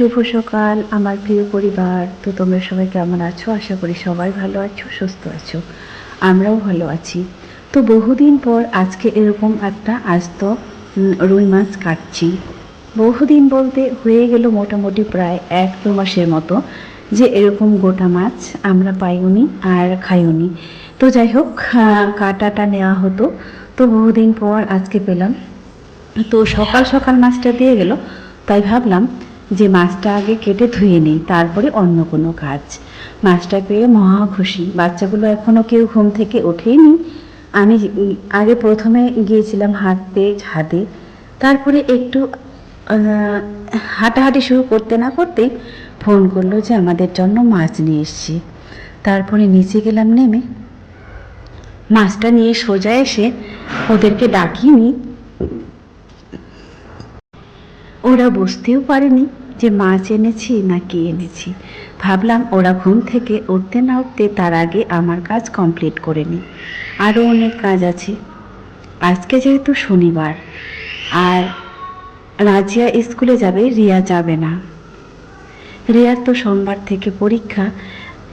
শুভ সকাল, আমার প্রিয় পরিবার। তো তোমরা সবাই কেমন আছো? আশা করি সবাই ভালো আছো, সুস্থ আছো। আমরাও ভালো আছি। তো বহুদিন পর আজকে এরকম একটা আস্ত রুই মাছ কাটছি। বহুদিন বলতে হয়ে গেল মোটামুটি প্রায় এক দু মাসের মতো যে এরকম গোটা মাছ আমরা পাইওনি আর খাইওনি। তো যাই হোক কাটাটা নেওয়া হতো। তো বহুদিন পর আজকে পেলাম। তো সকাল সকাল মাছটা দিয়ে গেল, তাই ভাবলাম যে মাছটা আগে কেটে ধুয়ে নিই, তারপরে অন্য কোনো কাজ। মাছটা পেয়ে মহা খুশি। বাচ্চাগুলো এখনও কেউ ঘুম থেকে ওঠেইনি আমি আগে প্রথমে গিয়েছিলাম হাঁটতে, ছাদে। তারপরে একটু হাঁটাহাঁটি শুরু করতে না করতে ফোন করল যে আমাদের জন্য মাছ নিয়ে এসছি। তারপরে নিচে গেলাম নেমে। মাছটা নিয়ে সোজা এসে ওদেরকে ডাকিনি। ওরা বুঝতেও পারেনি। যে মাছ এনেছি না কি এনেছি। ভাবলাম ওরা ঘুম থেকে উঠতে না উঠতে তার আগে আমার কাজ কমপ্লিট করে নিই। আরও অনেক কাজ আছে। আজকে যেহেতু শনিবার, আর রাজিয়া স্কুলে যাবে, রিয়া যাবে না। রিয়ার তো সোমবার থেকে পরীক্ষা।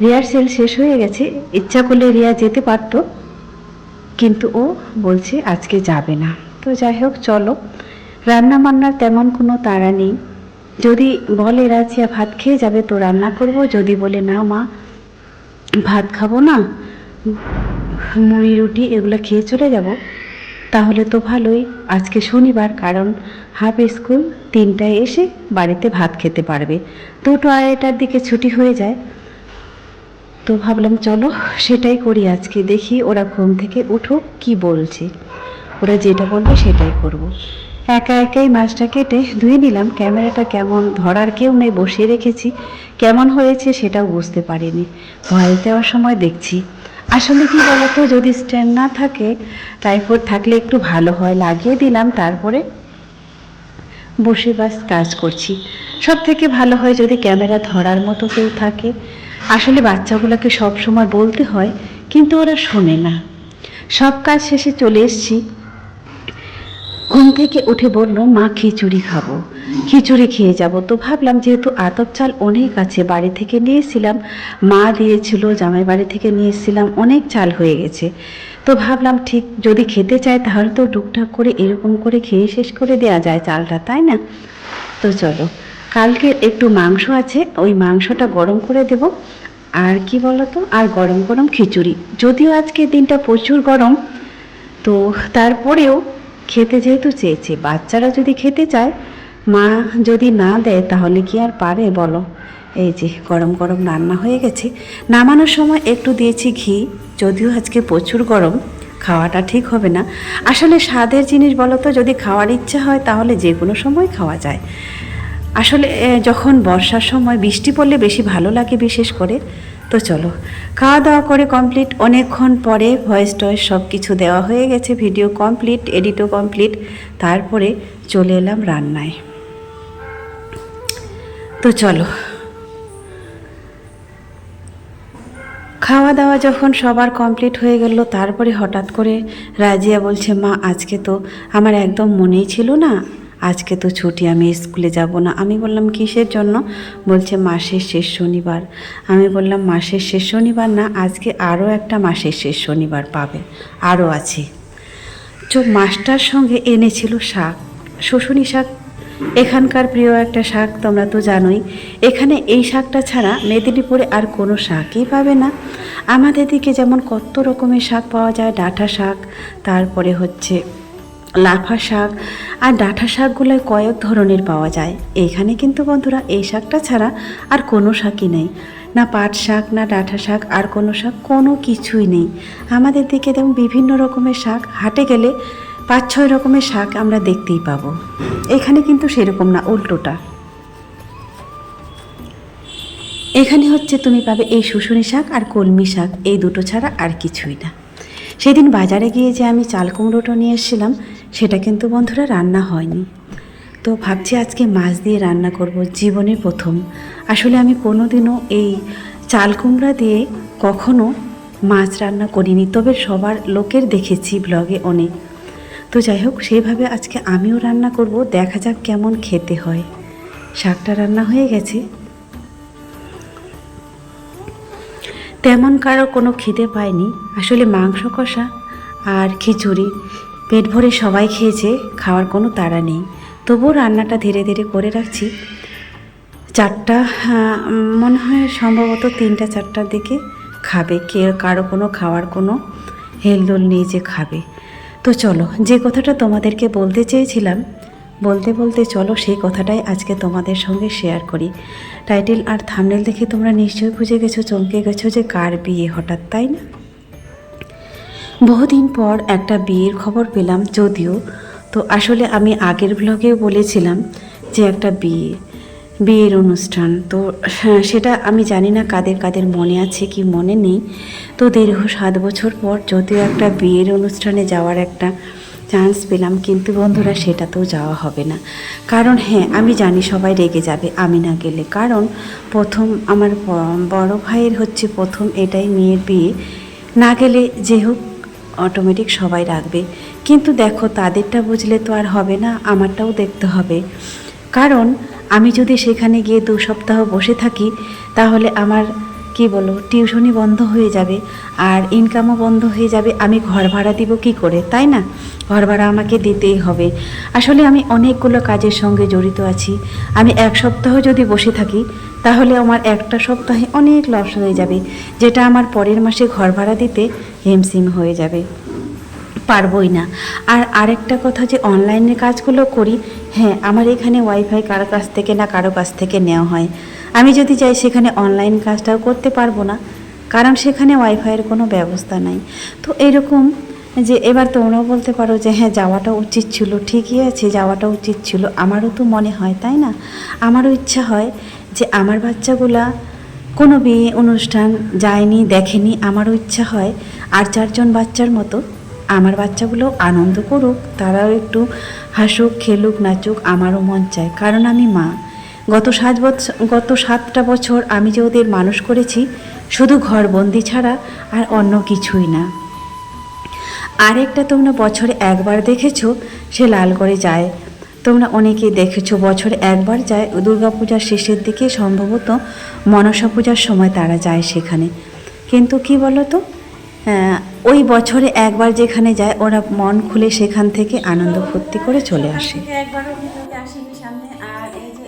রিহার্সেল শেষ হয়ে গেছে, ইচ্ছা করলে রিয়া যেতে পারতো। কিন্তু ও বলছে আজকে যাবে না। তো যাই হোক, চলো। রান্না বান্নার তেমন কোনো তাড়া নেই। যদি বলে রাজিয়া ভাত খেয়ে যাবে, তো রান্না করব। যদি বলে না মা, ভাত খাব না, মুড়ি, রুটি, এগুলো খেয়ে চলে যাব, তাহলে তো ভালোই। আজকে শনিবার, কারণ হাফ স্কুল তিনটায় এসে বাড়িতে ভাত খেতে পারবে। দুটো আড়াইটার দিকে ছুটি হয়ে যায়। তো ভাবলাম, চলো, সেটাই করি আজকে। দেখি ওরা ঘুম থেকে উঠুক, কি বলছে। ওরা যেটা বলবে সেটাই করব। একা একাই মাছটা কেটে ধুয়ে নিলাম। ক্যামেরাটা কেমন ধরার কেউ নেই, বসিয়ে রেখেছি। কেমন হয়েছে সেটাও বুঝতে পারিনি। ভয়েস দেওয়ার সময় দেখছি। আসলে কি বলতো, যদি স্ট্যান্ড না থাকে টাইফয়েড থাকলে একটু ভালো হয়। লাগিয়ে দিলাম, তারপরে বসে বাস কাজ করছি। সব থেকে ভালো হয় যদি ক্যামেরা ধরার মতো কেউ থাকে। আসলে বাচ্চাগুলোকে সব সময় বলতে হয়, কিন্তু ওরা শোনে না। সব কাজ শেষে চলে এসেছি। ঘুম থেকে উঠে বলল, মা, খিচুড়ি খাব। খিচুড়ি খেয়ে যাব। তো ভাবলাম, যেহেতু আতপ চাল অনেক আছে, বাড়ি থেকে নিয়েছিলাম, মা দিয়েছিল, জামাই বাড়ি থেকে নিয়েছিলাম, অনেক চাল হয়ে গেছে। তো ভাবলাম, ঠিক যদি খেতে চায় তাহলে তো টুকটাক করে এরকম করে খেয়ে শেষ করে দেওয়া যায় চালটা, তাই না? তো চলো, কালকে একটু মাংস আছে, ওই মাংসটা গরম করে দেব। আর কি বলতো, আর গরম গরম খিচুড়ি। যদিও আজকে দিনটা প্রচুর গরম, তো তারপরেও খেতে যেহেতু চেয়েছে, বাচ্চারা যদি খেতে চায়, মা যদি না দেয় তাহলে কি আর পারে বলো? এই যে গরম গরম রান্না হয়ে গেছে। নামানোর সময় একটু দিয়েছি ঘি, যদিও আজকে প্রচুর গরম, খাওয়াটা ঠিক হবে না। আসলে স্বাদের জিনিস বলো তো, যদি খাওয়ার ইচ্ছা হয় তাহলে যে কোনো সময় খাওয়া যায়। আসলে যখন বর্ষার সময় বৃষ্টি পড়লে বেশি ভালো লাগে বিশেষ করে। তো চলো, খাওয়া দাওয়া করে কমপ্লিট অনেকক্ষণ পরে ভয়েস টয়েস সব কিছু দেওয়া হয়ে গেছে ভিডিও কমপ্লিট এডিটও কমপ্লিট তারপরে চলে এলাম রান্নায়। তো চলো। খাওয়া দাওয়া যখন সবার কমপ্লিট হয়ে গেল, তারপরে হঠাৎ করে রাজিয়া বলছে, মা, আজকে তো আমার একদম মনেই ছিল না। আজকে তো ছুটি, আমি স্কুলে যাব না। আমি বললাম, কিসের জন্য? বলছে, মাসের শেষ শনিবার। আমি বললাম, মাসের শেষ শনিবার না, আজকে আরও একটা মাসের শেষ শনিবার পাবে। আরও আছে। চোখ মাছটার সঙ্গে এনেছিল শাক। শশুনি শাক, এখানকার প্রিয় একটা শাক তোমরা তো জানোই। এখানে এই শাকটা ছাড়া মেদিনীপুরে আর কোনো শাকই পাবে না। আমাদের দিকে যেমন কত রকমের শাক পাওয়া যায়, ডাঁটা শাক, তারপরে হচ্ছে লাফা শাক আর ডাঁটা শাকগুলোয় কয়েক ধরনের পাওয়া যায়। এখানে কিন্তু বন্ধুরা এই শাকটা ছাড়া আর কোনো শাকই নেই। না পাট শাক, না ডাঁটা শাক, আর কোনো শাক, কোনো কিছুই নেই। আমাদের দিকে যেমন বিভিন্ন রকমের শাক, হাটে গেলে পাঁচ, ছয় রকমের শাক আমরা দেখতেই পাবো। এখানে কিন্তু সেরকম না, উল্টোটা। এখানে হচ্ছে তুমি পাবে এই শুশুনি শাক আর কলমি শাক, এই দুটো ছাড়া আর কিছুই না। সেদিন বাজারে গিয়ে যে আমি চাল কুমড়োটা নিয়ে এসেছিলাম সেটা কিন্তু বন্ধুরা রান্না হয়নি। তো ভাবছি আজকে মাছ দিয়ে রান্না করব জীবনে প্রথম। আসলে আমি কোনোদিনও এই চাল কুমড়া দিয়ে কখনো মাছ রান্না করিনি, তবে সবার লোকের দেখেছি ব্লগে অনেক। তো যাই হোক, সেইভাবে আজকে আমিও রান্না করব, দেখা যাক কেমন খেতে হয়। শাকটা রান্না হয়ে গেছে। তেমন কারও কোনো খিদে পায়নি। আসলে মাংস কষা আর খিচুড়ি পেট ভরে সবাই খেয়েছে খাওয়ার কোনো তাড়া নেই। তবুও রান্নাটা ধীরে ধীরে করে রাখছি। চারটা মনে হয় সম্ভবত তিনটা, চারটার দিকে খাবে। কে, কারও কোনো খাওয়ার কোনো হেলদোল নেই যে খাবে। তো চলো, যে কথাটা তোমাদেরকে বলতে চেয়েছিলাম, বলতে বলতে চলো, সেই কথাটাই আজকে তোমাদের সঙ্গে শেয়ার করি। টাইটেল আর থামনেল দেখে তোমরা নিশ্চয়ই বুঝে গেছো, চমকে গেছো যে কার বিয়ে হঠাৎ, তাই না? বহুদিন পর একটা বিয়ের খবর পেলাম যদিও তো আসলে আমি আগের ব্লগেও বলেছিলাম যে একটা বিয়ে বিয়ের অনুষ্ঠান। তো হ্যাঁ, সেটা আমি জানি না কাদের কাদের মনে আছে কি মনে নেই। তো দীর্ঘ সাত বছর পর যদিও একটা বিয়ের অনুষ্ঠানে যাওয়ার একটা চান্স পেলাম কিন্তু বন্ধুরা সেটাতেও যাওয়া হবে না। কারণ হ্যাঁ আমি জানি সবাই রেগে যাবে আমি না গেলে। কারণ প্রথম আমার বড় ভাইয়ের হচ্ছে প্রথম এটাই মেয়ের বিয়ে। না গেলে যে হোক অটোমেটিক সবাই রাখবে। কিন্তু দেখো, তাদেরটা বুঝলে তো আর হবে না, আমারটাও দেখতে হবে। কারণ, আমি যদি সেখানে গিয়ে দু সপ্তাহ বসে থাকি, তাহলে আমার কি বলো? টিউশনই বন্ধ হয়ে যাবে। আর ইনকামও বন্ধ হয়ে যাবে। আমি ঘর ভাড়া দিব কি করে? তাই না? ঘর ভাড়া আমাকে দিতেই হবে। আসলে আমি অনেকগুলো কাজের সঙ্গে জড়িত আছি। আমি এক সপ্তাহ যদি বসে থাকি, তাহলে আমার একটা সপ্তাহে অনেক লস হয়ে যাবে। যেটা আমার পরের মাসে ঘর ভাড়া দিতে হিমসিম হয়ে যাবে। পারবই না। আর আরেকটা কথা যে অনলাইনে কাজগুলো করি হ্যাঁ আমার এখানে ওয়াইফাই কারও কাছ থেকে না কারও কাছ থেকে নেওয়া হয়। আমি যদি চাই সেখানে অনলাইন কাজটাও করতে পারব না, কারণ সেখানে ওয়াইফাইয়ের কোনো ব্যবস্থা নাই। তো এরকম যে এবার তোমরাও বলতে পারো যে হ্যাঁ যাওয়াটা উচিত ছিল, ঠিকই আছে, যাওয়াটা উচিত ছিল। আমারও তো মনে হয়, তাই না? আমারও ইচ্ছা হয় যে আমার বাচ্চাগুলা কোনো বিয়ে অনুষ্ঠান যায়নি, দেখেনি, আমারও ইচ্ছা হয়। আর চারজন বাচ্চার মতো আমার বাচ্চাগুলো আনন্দ করুক, তারাও একটু হাসুক, খেলুক, নাচুক, আমারও মন চায়, কারণ আমি মা। গত সাত বছর গত সাতটা বছর আমি যে ওদের মানুষ করেছি, শুধু ঘরবন্দি ছাড়া আর অন্য কিছুই না। আরেকটা তোমরা বছরে একবার দেখেছ, সে লালগড়ে যায়। তোমরা অনেকেই দেখেছ, বছরে একবার যায়, দুর্গাপূজার শেষের দিকে সম্ভবত মনসা পূজার সময় তারা যায় সেখানে। কিন্তু কি বলো তো ওই বছরে একবার যেখানে যায়, ওরা মন খুলে সেখান থেকে আনন্দ ফুর্তি করে চলে আসে। একবারও আসিনি সামনে, আর এই যে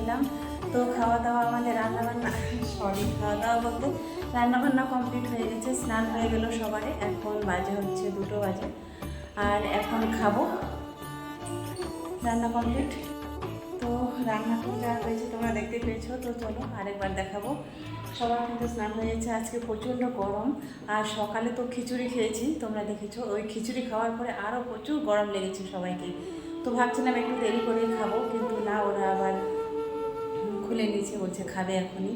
এলাম, তো খাওয়া দাওয়া আমাদের রান্না বান্না সরি খাওয়া দাওয়া বলতে কমপ্লিট হয়ে গেছে, স্নান হয়ে গেল সবারই, এখন বাজে হচ্ছে দুটো বাজে, আর এখন খাব। রান্না কমপ্লিট তো রান্না যা হয়েছে, তোমরা দেখতে পেয়েছ, তো চলো আরেকবার দেখাবো। সবার কিন্তু স্নান হয়ে যাচ্ছে আজকে প্রচণ্ড গরম, আর সকালে তো খিচুড়ি খেয়েছি, তোমরা দেখেছ, ওই খিচুড়ি খাওয়ার পরে আরও প্রচুর গরম লেগেছে সবাইকে। তো ভাবছিলাম একটু দেরি করে খাব, কিন্তু না, ওরা আবার খুলে নিয়েছে, বলছে খাবে এখনই।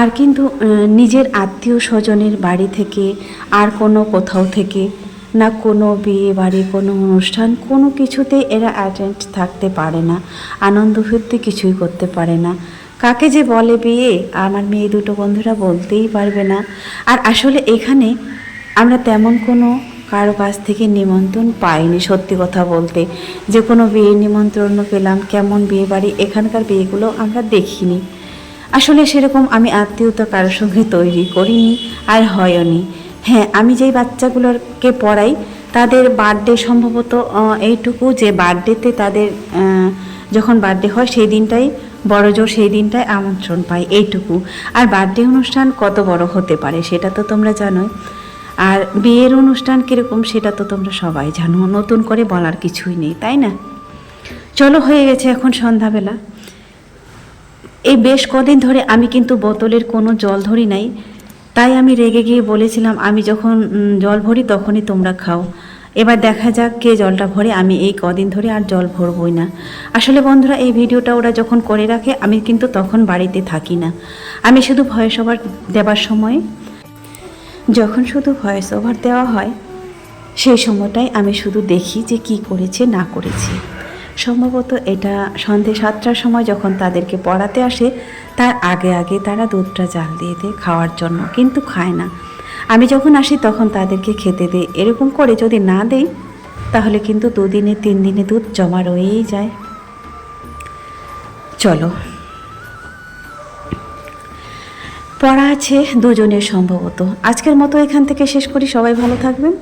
আর কিন্তু নিজের আত্মীয় স্বজনের বাড়ি থেকে, আর কোনো কোথাও থেকে না কোনো বিয়ে বাড়ি, কোনো অনুষ্ঠান, কোনো কিছুতেই এরা অ্যাটেন্ড থাকতে পারে না, আনন্দ ফুর্তি কিছুই করতে পারে না। কাকে যে বলে বিয়ে, আমার মেয়ে দুটো বন্ধুরা বলতেই পারবে না। আর আসলে এখানে আমরা তেমন কোনো কারও কাছ থেকে নিমন্ত্রণ পাইনি, সত্যি কথা বলতে। যে কোনো বিয়ে নিমন্ত্রণ পেলাম, কেমন বিয়ে বাড়ি, এখানকার বিয়েগুলো আমরা দেখিনি। আসলে সেরকম আমি আত্মীয়তা কারোর সঙ্গে তৈরি করিনি, আর হয়নি। হ্যাঁ আমি যেই বাচ্চাগুলোকে পড়াই, তাদের বার্থডে সম্ভবত এইটুকু যে বার্থডেতে তাদের যখন বার্থডে হয় সেই দিনটাই, বড় জোর সেই দিনটায় আমন্ত্রণ পাই, এইটুকু। আর বার্থডে অনুষ্ঠান কত বড় হতে পারে সেটা তো তোমরা জানোই। আর বিয়ের অনুষ্ঠান কীরকম সেটা তো তোমরা সবাই জানো, নতুন করে বলার কিছুই নেই, তাই না? চলো, হয়ে গেছে এখন সন্ধ্যাবেলা। এই বেশ কদিন ধরে আমি কিন্তু বোতলের কোনো জল ধরি নাই তাই আমি রেগে গিয়ে বলেছিলাম, আমি যখন জল ভরি তখনই তোমরা খাও। এবার দেখা যাক কে জলটা ভরে, আমি এই কদিন ধরে আর জল ভরবই না। আসলে বন্ধুরা, এই ভিডিওটা ওরা যখন করে রাখে, আমি কিন্তু তখন বাড়িতে থাকি না। আমি শুধু ভয়েস ওভার দেওয়ার সময়, যখন শুধু ভয়েস ওভার দেওয়া হয়, সেই সময়টাই আমি শুধু দেখি যে কি করেছে, না করেছে। সম্ভবত এটা সন্ধে সাতটার সময় যখন তাদেরকে পড়াতে আসে, তার আগে আগে তারা দুধটা জাল দিয়ে দেয় খাওয়ার জন্য, কিন্তু খায় না। আমি যখন আসি তখন তাদেরকে খেতে দেয় এরকম করে যদি না দেই, তাহলে কিন্তু দুদিনে তিন দিনে দুধ জমা রয়েই যায়। চলো। পড়া আছে দুজনের সম্ভবত। আজকের মতো এখান থেকে শেষ করি। সবাই ভালো থাকবেন।